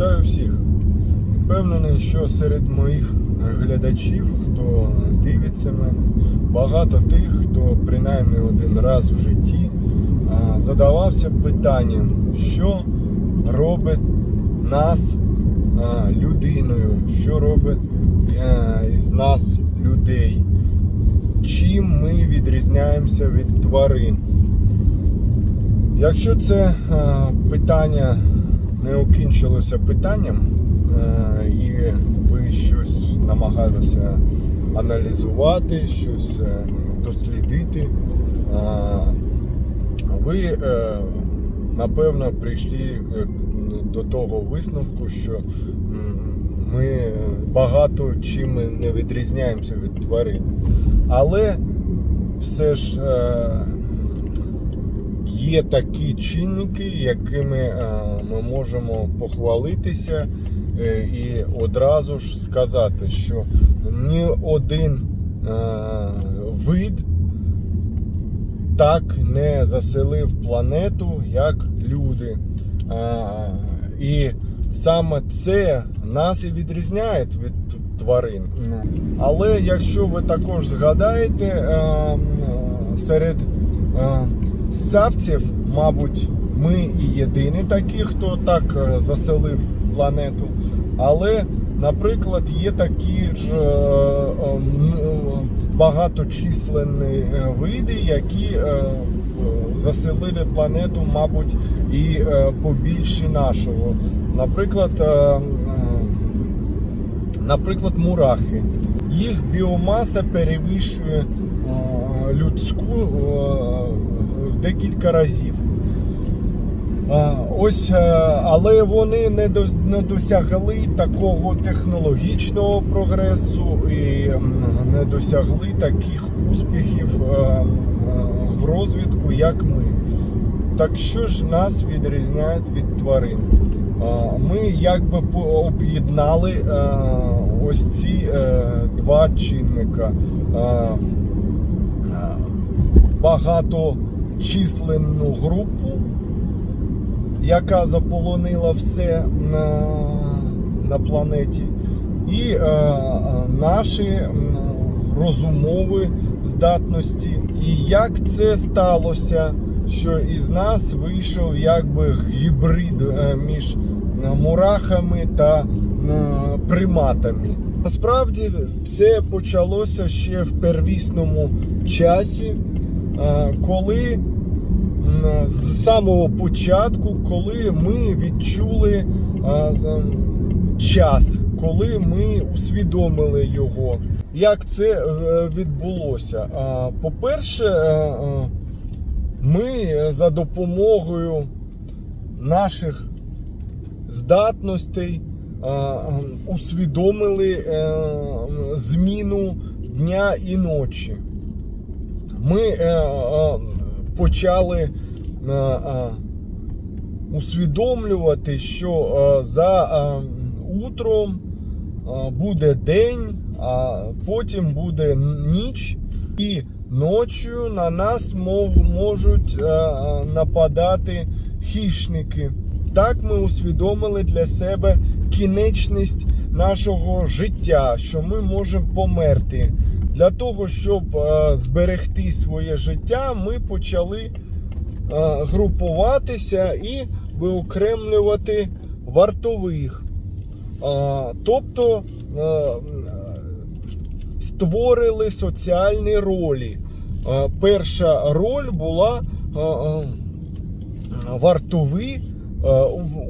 Вітаю всіх. Впевнений, що серед моїх глядачів, хто дивиться мене, багато тих, хто принаймні один раз в житті задавався питанням, що робить нас людиною, що робить із нас людей, чим ми відрізняємося від тварин. Якщо це питання не окінчилося питанням, е, і ви щось намагалися аналізувати, щось е, дослідити, е, ви напевно прийшли до того висновку, що ми багато чим не відрізняємося від тварин. Але все ж. Є такі чинники, якими е, ми можемо похвалитися е, і одразу ж сказати, що ні один е, вид так не заселив планету, як люди. І саме це нас і відрізняє від тварин. Але якщо ви також згадаєте, е, серед е, савців, мабуть, ми і єдині такі, хто так е, заселив планету. Але, наприклад, є такі ж е, е, багаточисленні види, які заселили планету, мабуть, і побільше нашого. Наприклад, наприклад, мурахи. Їх біомаса перевищує людську в декілька разів. Ось, е, але вони не досягли такого технологічного прогресу і не досягли таких успіхів е, в розвитку, як ми. Так що ж нас відрізняє від тварин? Ми якби об'єднали е, ось ці два чинника. Е, Багаточисленну групу, яка заполонила все на, на планеті, і е, е, наші розумові здатності. І як це сталося, що із нас вийшов якби гібрид е, між е, мурахами та приматами. Насправді це почалося ще в первісному часі, коли з самого початку, коли ми відчули е, час, коли ми усвідомили його. Як це е, відбулося? По-перше, е, е, ми за допомогою наших здатностей е, е, усвідомили е, зміну дня і ночі. Ми е, е, почали е, е, усвідомлювати, що е, за е, утром е, буде день, а потім буде ніч, і ночі на нас можуть е, е, нападати хищники. Так ми усвідомили для себе кінечність нашого життя, що ми можемо померти. Для того, щоб е, зберегти своє життя, ми почали е, групуватися і виокремлювати вартових. Е, Тобто е, створили соціальні ролі. Е, Перша роль була е, е, вартові е,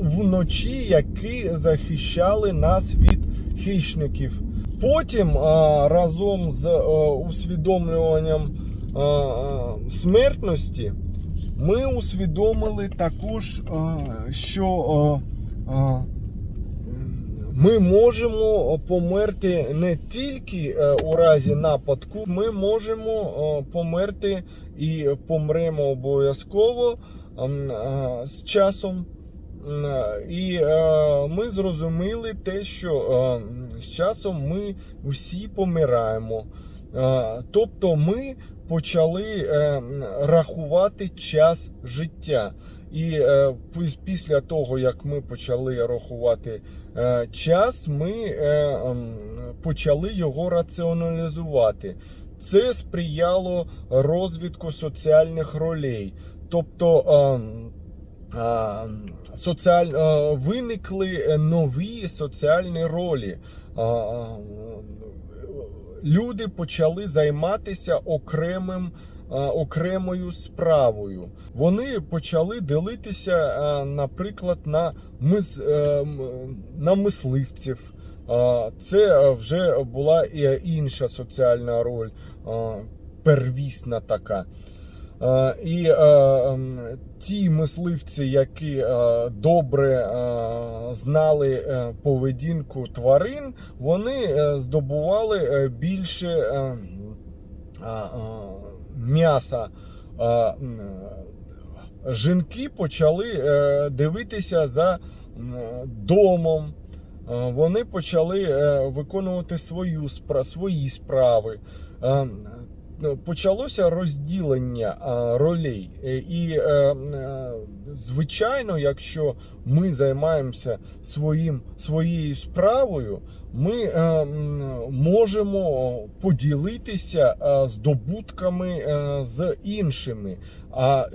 вночі, які захищали нас від хищників. Потім е, разом з е, усвідомлюванням е, е, смертності ми усвідомили також, е, що е, е, ми можемо померти не тільки у разі нападку, ми можемо померти і помремо обов'язково з часом. І ми зрозуміли те, що з часом ми всі помираємо. Е, Тобто ми почали е, рахувати час життя. І е, після того, як ми почали рахувати час, ми почали його раціоналізувати. Це сприяло розвитку соціальних ролей. Тобто соціаль... виникли нові соціальні ролі. Люди почали займатися окремим. Окремою справою вони почали ділитися, наприклад, на мис... е, на мисливців. Це вже була інша соціальна роль, первісна така. Е, І е, ті мисливці, які е, добре знали поведінку тварин, вони здобували більше е, м, а, а, м'яса. Жінки почали дивитися за домом. Вони почали виконувати свою свої справи. Е, почалося розділення ролей. Е, І, е, е, звичайно, якщо ми займаємося своїм, своєю справою, ми можемо поділитися здобутками з іншими, а,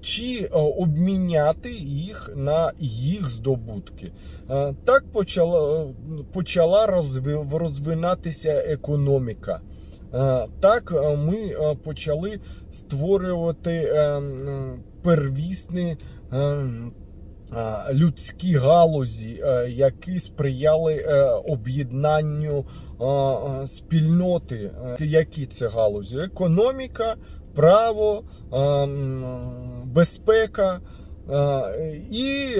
чи обміняти їх на їх здобутки. Так почала, почала розви- розвинатися економіка. Е, Так е, ми е, почали створювати первісні людські галузі, які сприяли об'єднанню спільноти. Які це галузі? Економіка, право, безпека. І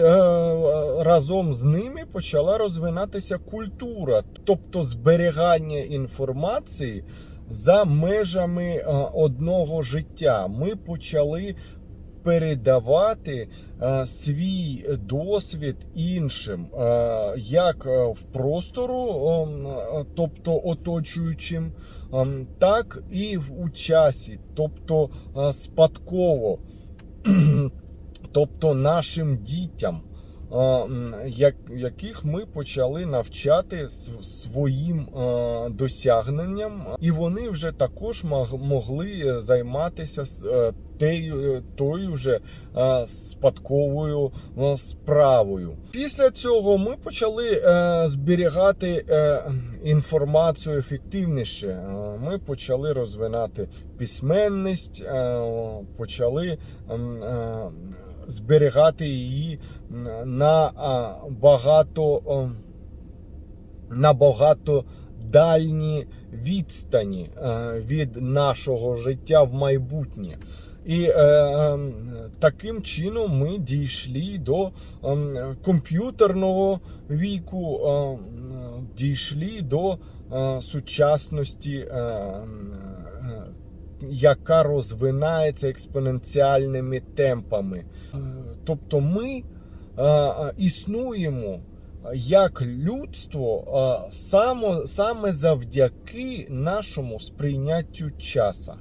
разом з ними почала розвинатися культура, тобто зберігання інформації за межами е, одного життя. Ми почали передавати е, свій досвід іншим, е, як в простору, тобто оточуючим, так і у часі, тобто спадково. тобто нашим дітям, яких ми почали навчати своїм е, досягненням, і вони вже також могли займатися е, тею, тою же е, спадковою е, справою. Після цього ми почали е, зберігати е, інформацію ефективніше. Е, Ми почали розвинати письменність, е, почали е, зберігати її на багато на багато дальні відстані е, від нашого життя в майбутнє. І е, е, таким чином ми дійшли до е, комп'ютерного віку, е, дійшли до е, сучасності, е, яка розвинається експоненціальними темпами. Е, Тобто ми е, е, існуємо як людство саме завдяки нашому сприйняттю часу.